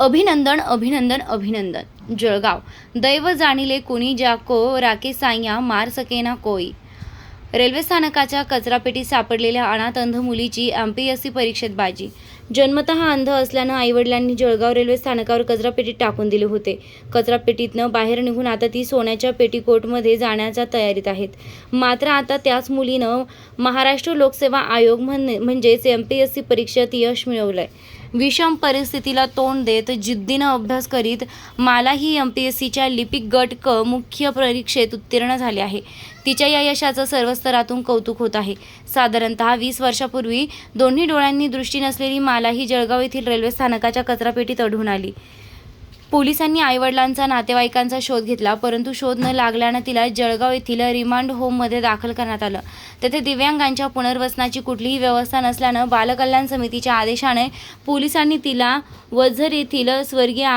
अभिनंदन अभिनंदन अभिनंदन. जळगाव. दैव जाणिले कुणी जाको राके साईया मार सकेना कोई. रेल्वे स्थानकाच्या कचरापेटीत सापडलेल्या अनाथ अंध मुलीची एम पी एस सी परीक्षेत बाजी. जन्मतः अंध असल्यानं आईवडिलांनी जळगाव रेल्वे स्थानकावर कचरापेटीत टाकून दिले होते. कचरापेटीतनं बाहेर निघून आता ती सोन्याच्या पेटीकोटमध्ये जाण्याच्या तयारीत आहेत. मात्र आता त्याच मुलीनं महाराष्ट्र लोकसेवा आयोग म्हण म्हणजेच एम पी एस सी परीक्षेत यश मिळवलं आहे विषम परिस्थितीला तोंड देत जिद्दीनं अभ्यास करीत मालाही एम पी एस सीच्या लिपिक गट क मुख्य परीक्षेत उत्तीर्ण झाले आहे. तिच्या या यशाचं सर्व स्तरातून कौतुक होत आहे. साधारणतः वीस वर्षापूर्वी दोन्ही डोळ्यांनी दृष्टी नसलेली मालाही जळगाव येथील रेल्वे स्थानकाच्या कचरापेटीत आढळून आली. पोलिसांनी आईवडिलांचा नातेवाईकांचा शोध घेतला परंतु शोध न लागल्यानं तिला जळगाव येथील रिमांड होममध्ये दाखल करण्यात आलं. तेथे दिव्यांगांच्या पुनर्वसनाची कुठलीही व्यवस्था नसल्यानं बालकल्याण समितीच्या आदेशाने पोलिसांनी तिला वझर येथील स्वर्गीय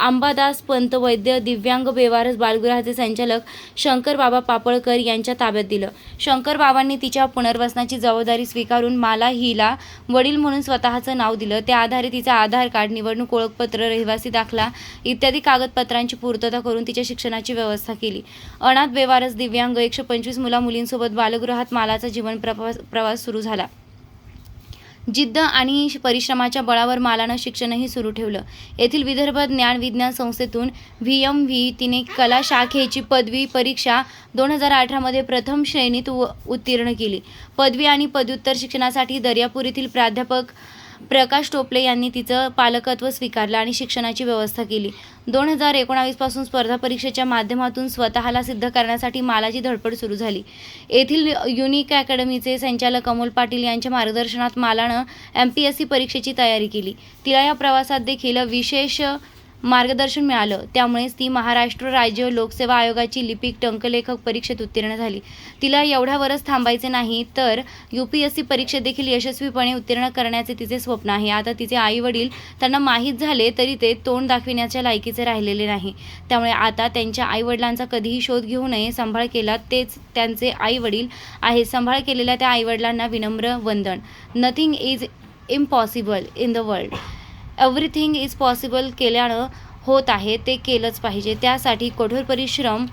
आंबादास अंबादास पंत वैद्य दिव्यांग बेवारस बालगृहाचे संचालक शंकरबाबा पापळकर यांच्या ताब्यात दिलं. शंकरबाबांनी तिच्या पुनर्वसनाची जबाबदारी स्वीकारून माला हिला वडील म्हणून स्वतःचं नाव दिलं. त्या आधारे तिचा आधार कार्ड निवडणूक ओळखपत्र रहिवासी दाखला इत्यादी कागदपत्रांची पूर्तता करून तिच्या शिक्षणाची व्यवस्था केली. अनाथ बेवारस दिव्यांग एकशे पंचवीस मुला मुलींसोबत बालगृहात मालाचा जीवन प्रवास प्रवास सुरू झाला. जिद्द आणि परिश्रमाच्या बळावर मालानं शिक्षणही सुरू ठेवलं. येथील विदर्भ ज्ञान विज्ञान संस्थेतून व्ही एम व्ही तिने कला शाखेची पदवी परीक्षा दोन हजार अठरामध्ये प्रथम श्रेणीत उत्तीर्ण केली. पदवी आणि पदव्युत्तर शिक्षणासाठी दर्यापूर येथील प्राध्यापक प्रकाश टोपले यांनी तिचं पालकत्व स्वीकारलं आणि शिक्षणाची व्यवस्था केली. दोन हजार एकोणावीसपासून स्पर्धा परीक्षेच्या माध्यमातून स्वतःला सिद्ध करण्यासाठी मालाची धडपड सुरू झाली. येथील युनिक अकॅडमीचे संचालक अमोल पाटील यांच्या मार्गदर्शनात मालानं एम पी एस सी परीक्षेची तयारी केली. तिला या प्रवासात देखील विशेष मार्गदर्शन मिळालं. त्यामुळेच ती महाराष्ट्र राज्य लोकसेवा आयोगाची लिपिक टंकलेखक परीक्षेत उत्तीर्ण झाली. तिला एवढ्यावरच थांबायचे नाही तर यू पी एस सी परीक्षेत देखील यशस्वीपणे उत्तीर्ण करण्याचे तिचे स्वप्न आहे. आता तिचे आई वडील त्यांना माहीत झाले तरी ते तोंड दाखविण्याच्या लायकीचे राहिलेले नाही. त्यामुळे आता त्यांच्या आई वडिलांचा कधीही शोध घेऊ नये सांभाळ केला तेच त्यांचे आई वडील आहे सांभाळ केलेल्या त्या आई वडिलांना विनम्र वंदन. Nothing is impossible in the world everything is possible केल्यानं होत आहे ते केलंच पाहिजे. त्यासाठी कठोर परिश्रम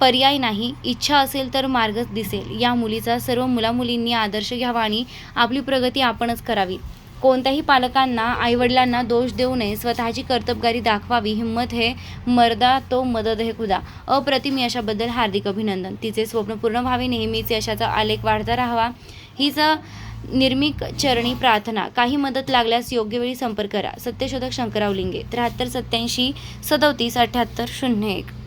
पर्याय नाही. इच्छा असेल तर मार्गच दिसेल. या मुलीचा सर्व मुलामुलींनी आदर्श घ्यावा आणि आपली प्रगती आपणच करावी. कोणत्याही पालकांना आईवडिलांना दोष देऊ नये. स्वतःची कर्तबगारी दाखवावी. हिंमत हे मर्दा तो मदद हे खुदा. अप्रतिम यशाबद्दल हार्दिक अभिनंदन. तिचे स्वप्न पूर्ण व्हावे. नेहमीच यशाचा आलेख वाढता राहावा. हीच निर्मिक चरणी प्रार्थना. काही मदत लागल्यास योग्य वेळी संपर्क करा. सत्यशोधक शंकरराव लिंगे. त्र्याहत्तर सत्याऐंशी सदोतीस अठ्ठ्याहत्तर शून्य एक.